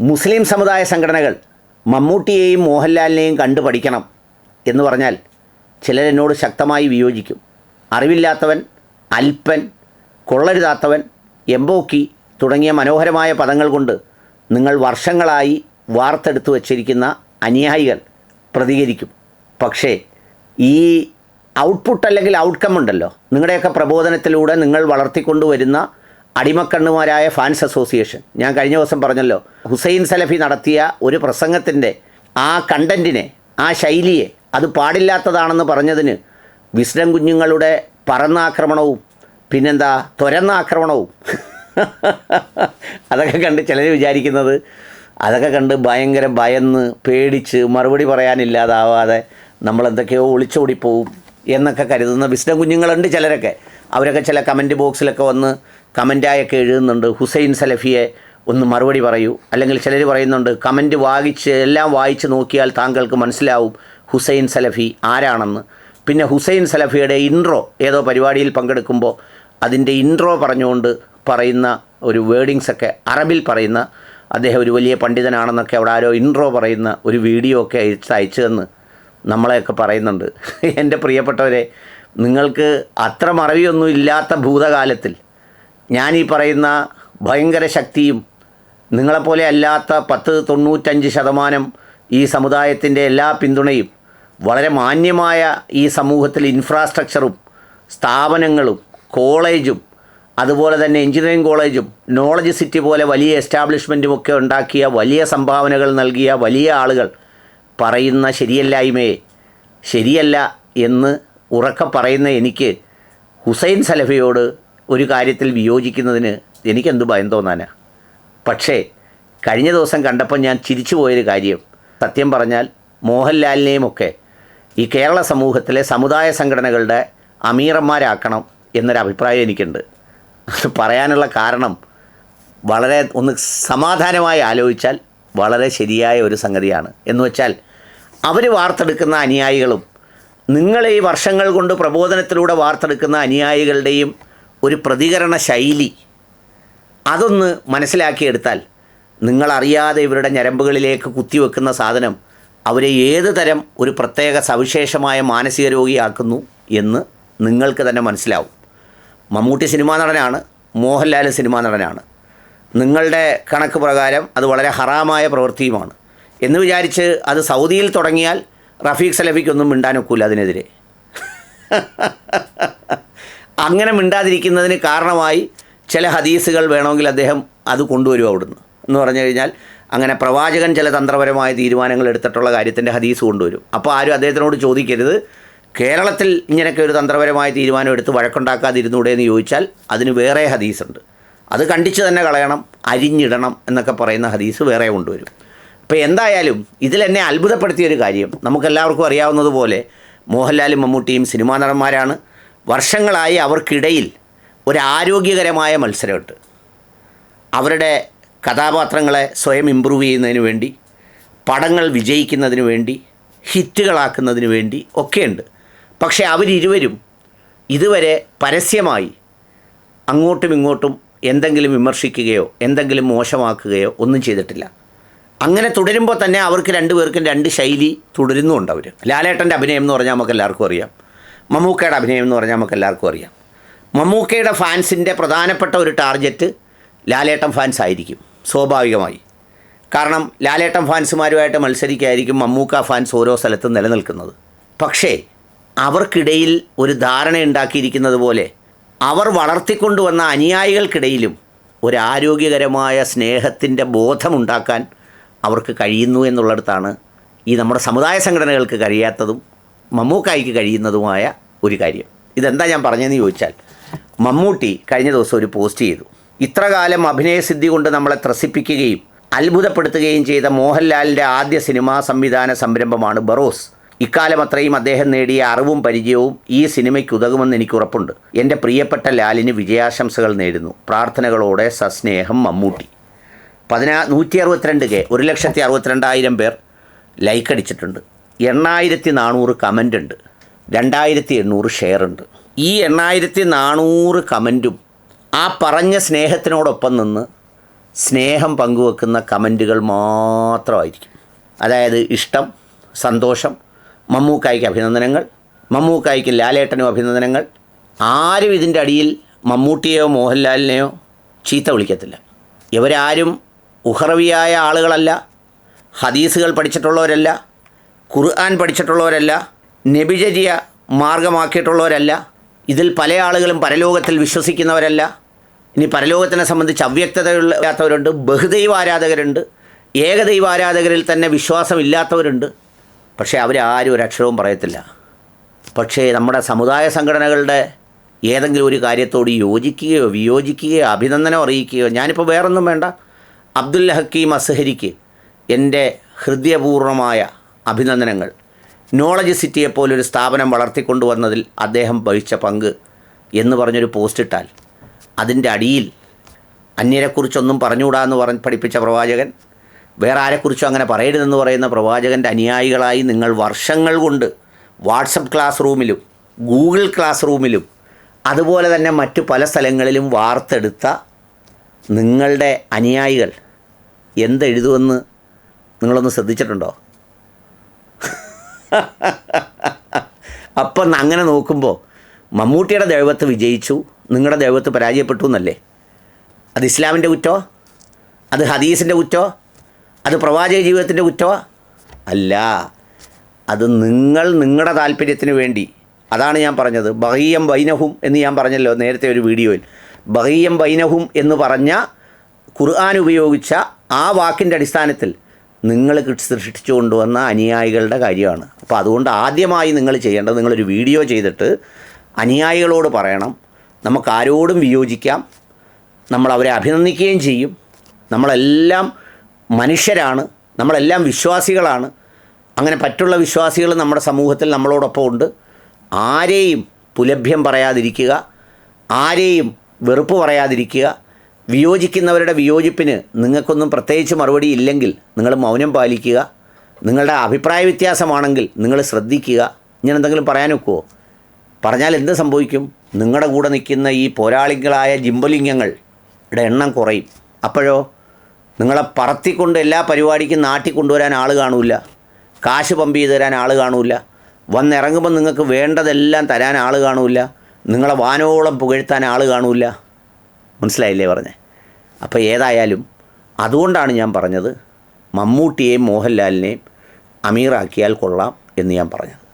മുസ്ലിം സമുദായ സംഘടനകൾ മമ്മൂട്ടിയെയും മോഹൻലാലിനെയും കണ്ടു പഠിക്കണം എന്ന് പറഞ്ഞാൽ ചിലരെന്നോട് ശക്തമായി വിയോജിക്കും. അറിവില്ലാത്തവൻ അൽപ്പൻ കൊള്ളരുതാത്തവൻ എംബോക്കി തുടങ്ങിയ മനോഹരമായ പദങ്ങൾ കൊണ്ട് നിങ്ങൾ വർഷങ്ങളായി വാർത്തെടുത്തു വച്ചിരിക്കുന്ന അനുയായികൾ പ്രതികരിക്കും. പക്ഷേ ഈ ഔട്ട്പുട്ട് അല്ലെങ്കിൽ ഔട്ട്കം ഉണ്ടല്ലോ. നിങ്ങളുടെയൊക്കെ പ്രബോധനത്തിലൂടെ നിങ്ങൾ വളർത്തിക്കൊണ്ടുവരുന്ന അടിമക്കണ്ണുമാരായ ഫാൻസ് അസോസിയേഷൻ. ഞാൻ കഴിഞ്ഞ ദിവസം പറഞ്ഞല്ലോ ഹുസൈൻ സലഫി നടത്തിയ ഒരു പ്രസംഗത്തിന്റെ ആ കണ്ടന്റിനെ ആ ശൈലിയെ അത് പാടില്ലാത്തതാണെന്ന് പറഞ്ഞതിന് വിസ്ഡം കുഞ്ഞുങ്ങളുടെ പറന്നാക്രമണവും പിന്നെന്താ തുരന്നാക്രമണവും. അതൊക്കെ കണ്ട് ചിലർ വിചാരിക്കുന്നത് അതൊക്കെ കണ്ട് ഭയങ്കര ഭയന്ന് പേടിച്ച് മറുപടി പറയാനില്ലാതാവാതെ നമ്മളെന്തൊക്കെയോ ഒളിച്ചോടിപ്പോവും എന്നൊക്കെ കരുതുന്ന വിസ്ഡം കുഞ്ഞുങ്ങളുണ്ട് ചിലരൊക്കെ. അവരൊക്കെ ചില കമന്റ് ബോക്സിലൊക്കെ വന്ന് കമന്റായൊക്കെ എഴുതുന്നുണ്ട്. ഹുസൈൻ സലഫിയെ ഒന്ന് മറുപടി പറയൂ. അല്ലെങ്കിൽ ചിലർ പറയുന്നുണ്ട് കമന്റ് വായിച്ച് എല്ലാം വായിച്ച് നോക്കിയാൽ താങ്കൾക്ക് മനസ്സിലാവും ഹുസൈൻ സലഫി ആരാണെന്ന്. പിന്നെ ഹുസൈൻ സലഫിയുടെ ഇൻട്രോ ഏതോ പരിപാടിയിൽ പങ്കെടുക്കുമ്പോൾ അതിന്റെ ഇൻട്രോ പറഞ്ഞുകൊണ്ട് പറയുന്ന ഒരു വേർഡിങ്സൊക്കെ അറബിൽ പറയുന്ന അദ്ദേഹം ഒരു വലിയ പണ്ഡിതനാണെന്നൊക്കെ അവിടെ ആരോ ഇൻട്രോ പറയുന്ന ഒരു വീഡിയോ ഒക്കെ അയച്ച് അയച്ചതെന്ന് നമ്മളെയൊക്കെ പറയുന്നുണ്ട്. എന്റെ പ്രിയപ്പെട്ടവരെ നിങ്ങൾക്ക് അത്ര മറവിയൊന്നും ഇല്ലാത്ത ഭൂതകാലത്തിൽ ഞാനീ പറയുന്ന ഭയങ്കര ശക്തിയും നിങ്ങളെപ്പോലെ അല്ലാത്ത പത്ത് തൊണ്ണൂറ്റഞ്ച് ശതമാനം ഈ സമുദായത്തിന്റെ എല്ലാ പിന്തുണയും വളരെ മാന്യമായ ഈ സമൂഹത്തിൽ ഇൻഫ്രാസ്ട്രക്ചറും സ്ഥാപനങ്ങളും കോളേജും അതുപോലെ തന്നെ എഞ്ചിനീയറിംഗ് കോളേജും നോളജ് സിറ്റി പോലെ വലിയ എസ്റ്റാബ്ലിഷ്മെന്റും ഒക്കെ ഉണ്ടാക്കിയ വലിയ സംഭാവനകൾ നൽകിയ വലിയ ആളുകൾ പറയുന്ന ശരിയല്ലായ്മയെ ശരിയല്ല എന്ന് ഉറക്കെ പറയുന്ന എനിക്ക് ഹുസൈൻ സലഫിയോട് ഒരു കാര്യത്തിൽ വിയോജിക്കുന്നതിന് എനിക്കെന്ത് ഭയം തോന്നാനാ? പക്ഷേ കഴിഞ്ഞ ദിവസം കണ്ടപ്പോൾ ഞാൻ ചിരിച്ചു പോയൊരു കാര്യം. സത്യം പറഞ്ഞാൽ മോഹൻലാലിനെയും ഒക്കെ ഈ കേരള സമൂഹത്തിലെ സമുദായ സംഘടനകളുടെ അമീറന്മാരാക്കണം എന്നൊരു അഭിപ്രായം എനിക്കുണ്ട്. അത് പറയാനുള്ള കാരണം വളരെ ഒന്ന് സമാധാനമായി ആലോചിച്ചാൽ വളരെ ശരിയായ ഒരു സംഗതിയാണ്. എന്ന് വെച്ചാൽ അവർ വാർത്തെടുക്കുന്ന അനുയായികളും നിങ്ങൾ ഈ വർഷങ്ങൾ കൊണ്ട് പ്രബോധനത്തിലൂടെ വാർത്തെടുക്കുന്ന അനുയായികളുടെയും ഒരു പ്രതികരണ ശൈലി അതൊന്ന് മനസ്സിലാക്കിയെടുത്താൽ നിങ്ങളറിയാതെ ഇവരുടെ ഞരമ്പുകളിലേക്ക് കുത്തിവെക്കുന്ന സാധനം അവരെ ഏത് തരം ഒരു പ്രത്യേക സവിശേഷമായ മാനസിക രോഗിയാക്കുന്നു എന്ന് നിങ്ങൾക്ക് തന്നെ മനസ്സിലാവും. മമ്മൂട്ടി സിനിമാ നടനാണ് മോഹൻലാൽ സിനിമാ നടനാണ്. നിങ്ങളുടെ കണക്ക് പ്രകാരം അത് വളരെ ഹറാമായ പ്രവൃത്തിയുമാണ്. എന്ന് വിചാരിച്ച് അത് സൗദിയിൽ തുടങ്ങിയാൽ റഫീഖ് സലഫിക്കൊന്നും മിണ്ടാനൊക്കില്ല അതിനെതിരെ. അങ്ങനെ മിണ്ടാതിരിക്കുന്നതിന് കാരണമായി ചില ഹദീസുകൾ വേണമെങ്കിൽ അദ്ദേഹം അത് കൊണ്ടുവരും അവിടുന്ന്. എന്ന് പറഞ്ഞു കഴിഞ്ഞാൽ അങ്ങനെ പ്രവാചകൻ ചില തന്ത്രപരമായ തീരുമാനങ്ങൾ എടുത്തിട്ടുള്ള കാര്യത്തിന്റെ ഹദീസ് കൊണ്ടുവരും. അപ്പോൾ ആരും അദ്ദേഹത്തിനോട് ചോദിക്കരുത്. കേരളത്തിൽ ഇങ്ങനെയൊക്കെ ഒരു തന്ത്രപരമായ തീരുമാനം എടുത്ത് വഴക്കുണ്ടാക്കാതിരുന്നൂടെ എന്ന് ചോദിച്ചാൽ അതിന് വേറെ ഹദീസുണ്ട്. അത് കണ്ടിച്ച് തന്നെ കളയണം അരിഞ്ഞിടണം എന്നൊക്കെ പറയുന്ന ഹദീസ് വേറെ കൊണ്ടുവരും. അപ്പോൾ എന്തായാലും ഇതിൽ എന്നെ അത്ഭുതപ്പെടുത്തിയൊരു കാര്യം നമുക്കെല്ലാവർക്കും അറിയാവുന്നതുപോലെ മോഹൻലാലും മമ്മൂട്ടിയും സിനിമാ നടന്മാരാണ്. വർഷങ്ങളായി അവർക്കിടയിൽ ഒരു ആരോഗ്യകരമായ മത്സരമുണ്ട്. അവരുടെ കഥാപാത്രങ്ങളെ സ്വയം ഇമ്പ്രൂവ് ചെയ്യുന്നതിന് വേണ്ടി പടങ്ങൾ വിജയിക്കുന്നതിന് വേണ്ടി ഹിറ്റുകളാക്കുന്നതിന് വേണ്ടി ഒക്കെയുണ്ട്. പക്ഷേ അവരിരുവരും ഇതുവരെ പരസ്യമായി അങ്ങോട്ടും ഇങ്ങോട്ടും എന്തെങ്കിലും വിമർശിക്കുകയോ എന്തെങ്കിലും മോശമാക്കുകയോ ഒന്നും ചെയ്തിട്ടില്ല. അങ്ങനെ തുടരുമ്പോൾ തന്നെ അവർക്ക് രണ്ടുപേർക്കും രണ്ട് ശൈലി തുടരുന്നുമുണ്ട് അവർ ലാലേട്ടന്റെ അഭിനയം എന്ന് പറഞ്ഞാൽ നമുക്ക് എല്ലാവർക്കും അറിയാം. മമ്മൂക്കയുടെ അഭിനയം എന്ന് പറഞ്ഞാൽ നമുക്ക് എല്ലാവർക്കും അറിയാം. മമ്മൂക്കയുടെ ഫാൻസിന്റെ പ്രധാനപ്പെട്ട ഒരു ടാർഗറ്റ് ലാലേട്ടൻ ഫാൻസ് ആയിരിക്കും സ്വാഭാവികമായി. കാരണം ലാലേട്ടൻ ഫാൻസുമാരുമായിട്ട് മത്സരിക്കായിരിക്കും മമ്മൂക്ക ഫാൻസ് ഓരോ സ്ഥലത്തും നിലനിൽക്കുന്നത്. പക്ഷേ അവർക്കിടയിൽ ഒരു ധാരണ ഉണ്ടാക്കിയിരിക്കുന്നത് പോലെ അവർ വളർത്തിക്കൊണ്ടുവന്ന അനുയായികൾക്കിടയിലും ഒരു ആരോഗ്യകരമായ സ്നേഹത്തിന്റെ ബോധമുണ്ടാക്കാൻ അവർക്ക് കഴിയുന്നു എന്നുള്ളിടത്താണ് ഈ നമ്മുടെ സമുദായ സംഘടനകൾക്ക് കഴിയാത്തതും മമ്മൂക്കായിക്ക് കഴിയുന്നതുമായ ഒരു കാര്യം. ഇതെന്താ ഞാൻ പറഞ്ഞതെന്ന് ചോദിച്ചാൽ മമ്മൂട്ടി കഴിഞ്ഞ ദിവസം ഒരു പോസ്റ്റ് ചെയ്തു. ഇത്രകാലം അഭിനയസിദ്ധി കൊണ്ട് നമ്മളെ ത്രസിപ്പിക്കുകയും അത്ഭുതപ്പെടുത്തുകയും ചെയ്ത മോഹൻലാലിന്റെ ആദ്യ സിനിമാ സംവിധാന സംരംഭമാണ് ബറോസ്. ഇക്കാലം അത്രയും അദ്ദേഹം നേടിയ അറിവും പരിചയവും ഈ സിനിമയ്ക്ക് ഉതകുമെന്ന് എനിക്ക് ഉറപ്പുണ്ട്. എന്റെ പ്രിയപ്പെട്ട ലാലിന് വിജയാശംസകൾ നേരുന്നു. പ്രാർത്ഥനകളോടെ സസ്നേഹം മമ്മൂട്ടി. പതിനാ നൂറ്റി അറുപത്തിരണ്ട് കെ ഒരു ലക്ഷത്തി അറുപത്തിരണ്ടായിരം പേർ ലൈക്ക് അടിച്ചിട്ടുണ്ട്. എണ്ണായിരത്തി നാനൂറ് കമന്റ് ഉണ്ട്. രണ്ടായിരത്തി എണ്ണൂറ് ഷെയർ ഉണ്ട്. ഈ എണ്ണായിരത്തി നാനൂറ് കമന്റും ആ പറഞ്ഞ സ്നേഹത്തിനോടൊപ്പം നിന്ന് സ്നേഹം പങ്കുവെക്കുന്ന കമന്റുകൾ മാത്രമായിരിക്കും. അതായത് ഇഷ്ടം സന്തോഷം മമ്മൂക്കായ്ക്ക് അഭിനന്ദനങ്ങൾ മമ്മൂക്കായ്ക്ക് ലാലേട്ടനും അഭിനന്ദനങ്ങൾ. ആരും ഇതിന്റെ അടിയിൽ മമ്മൂട്ടിയെയോ മോഹൻലാലിനെയോ ചീത്ത വിളിക്കത്തില്ല. ഇവരാരും ഉഹറവിയായ ആളുകളല്ല ഹദീസുകൾ പഠിച്ചിട്ടുള്ളവരല്ല ഖുർആൻ പഠിച്ചിട്ടുള്ളവരല്ല നബിചര്യ മാർഗമാക്കിയിട്ടുള്ളവരല്ല ഇതിൽ പല ആളുകളും പരലോകത്തിൽ വിശ്വസിക്കുന്നവരല്ല. ഇനി പരലോകത്തിനെ സംബന്ധിച്ച് അവ്യക്തതയില്ലാത്തവരുണ്ട് ബഹുദൈവ ആരാധകരുണ്ട് ഏകദൈവ ആരാധകരിൽ തന്നെ വിശ്വാസമില്ലാത്തവരുണ്ട്. പക്ഷേ അവരാരും ഒരു അക്ഷരവും പറയത്തില്ല. പക്ഷേ നമ്മുടെ സമുദായ സംഘടനകളുടെ ഏതെങ്കിലും ഒരു കാര്യത്തോട് യോജിക്കുകയോ വിയോജിക്കുകയോ അഭിനന്ദനം അറിയിക്കുകയോ ഞാനിപ്പോൾ വേറൊന്നും വേണ്ട. അബ്ദുൽ ഹക്കീം അസഹരിക്ക് എന്റെ ഹൃദയപൂർണമായ അഭിനന്ദനങ്ങൾ. നോളജ് സിറ്റിയെ പോലൊരു സ്ഥാപനം വളർത്തിക്കൊണ്ടുവന്നതിൽ അദ്ദേഹം വഹിച്ച പങ്ക് എന്ന് പറഞ്ഞൊരു പോസ്റ്റ് ഇട്ടാൽ അതിന്റെ അടിയിൽ അന്യരെക്കുറിച്ചൊന്നും പറഞ്ഞുകൂടാ എന്ന് പറഞ്ഞ് പഠിപ്പിച്ച പ്രവാചകൻ വേറെ ആരെക്കുറിച്ചും അങ്ങനെ പറയരുതെന്ന് പറയുന്ന പ്രവാചകന്റെ അനുയായികളായി നിങ്ങൾ വർഷങ്ങൾ കൊണ്ട് വാട്സപ്പ് ക്ലാസ് റൂമിലും ഗൂഗിൾ ക്ലാസ് റൂമിലും അതുപോലെ തന്നെ മറ്റു പല സ്ഥലങ്ങളിലും വാർത്തെടുത്ത നിങ്ങളുടെ അനുയായികൾ എന്തെഴുതുമെന്ന് നിങ്ങളൊന്ന് ശ്രദ്ധിച്ചിട്ടുണ്ടോ? അപ്പം അങ്ങനെ നോക്കുമ്പോൾ മമ്മൂട്ടിയുടെ ദൈവത്ത് വിജയിച്ചു നിങ്ങളുടെ ദൈവത്ത് പരാജയപ്പെട്ടു എന്നല്ലേ? അത് ഇസ്ലാമിന്റെ കുറ്റോ? അത് ഹദീസിന്റെ കുറ്റോ? അത് പ്രവാചക ജീവിതത്തിന്റെ കുറ്റോ? അല്ല അത് നിങ്ങൾ നിങ്ങളുടെ താല്പര്യത്തിന് വേണ്ടി. അതാണ് ഞാൻ പറഞ്ഞത്. ബഹീയം ബൈനഹും എന്ന് ഞാൻ പറഞ്ഞല്ലോ നേരത്തെ ഒരു വീഡിയോയിൽ. ബഹീയം ബൈനഹും എന്ന് പറഞ്ഞ ഖുർആൻ ഉപയോഗിച്ച ആ വാക്കിന്റെ അടിസ്ഥാനത്തിൽ നിങ്ങൾ സൃഷ്ടിച്ചു കൊണ്ടുവന്ന അനുയായികളുടെ കാര്യമാണ്. അപ്പോൾ അതുകൊണ്ട് ആദ്യമായി നിങ്ങൾ ചെയ്യേണ്ടത് നിങ്ങളൊരു വീഡിയോ ചെയ്തിട്ട് അനുയായികളോട് പറയണം. നമുക്കാരോടും വിയോജിക്കാം. നമ്മൾ അവരെ അഭിനന്ദിക്കുകയും ചെയ്യും. നമ്മളെല്ലാം മനുഷ്യരാണ്. നമ്മളെല്ലാം വിശ്വാസികളാണ്. അങ്ങനെ പറ്റുള്ള വിശ്വാസികൾ നമ്മുടെ സമൂഹത്തിൽ നമ്മളോടൊപ്പം ഉണ്ട്. ആരെയും പുലഭ്യം പറയാതിരിക്കുക. ആരെയും വെറുപ്പ് പറയാതിരിക്കുക. വിയോജിക്കുന്നവരുടെ വിയോജിപ്പിന് നിങ്ങൾക്കൊന്നും പ്രത്യേകിച്ച് മറുപടി ഇല്ലെങ്കിൽ നിങ്ങൾ മൗനം പാലിക്കുക. നിങ്ങളുടെ അഭിപ്രായ വ്യത്യാസമാണെങ്കിൽ നിങ്ങൾ ശ്രദ്ധിക്കുക. ഞാൻ എന്തെങ്കിലും പറയാൻ ഒക്കുമോ പറഞ്ഞാൽ എന്ത് സംഭവിക്കും? നിങ്ങളുടെ കൂടെ നിൽക്കുന്ന ഈ പോരാളികളായ ജിംബലിംഗങ്ങളുടെ എണ്ണം കുറയും. അപ്പോഴോ? നിങ്ങളെ പറത്തിക്കൊണ്ട് എല്ലാ പരിപാടിക്കും നാട്ടി കൊണ്ടുവരാൻ ആൾ കാണൂല. കാശ് പമ്പ് ചെയ്ത് തരാൻ ആൾ കാണൂല. വന്നിറങ്ങുമ്പോൾ നിങ്ങൾക്ക് വേണ്ടതെല്ലാം തരാൻ ആൾ കാണൂല. നിങ്ങളെ വാനോളം പുകഴ്ത്താൻ ആൾ കാണൂല. മനസ്സിലായില്ലേ പറഞ്ഞേ? അപ്പോൾ ഏതായാലും അതുകൊണ്ടാണ് ഞാൻ പറഞ്ഞത് മമ്മൂട്ടിയെയും മോഹൻലാലിനെയും അമീറാക്കിയാൽ കൊള്ളാം എന്ന് ഞാൻ പറഞ്ഞത്.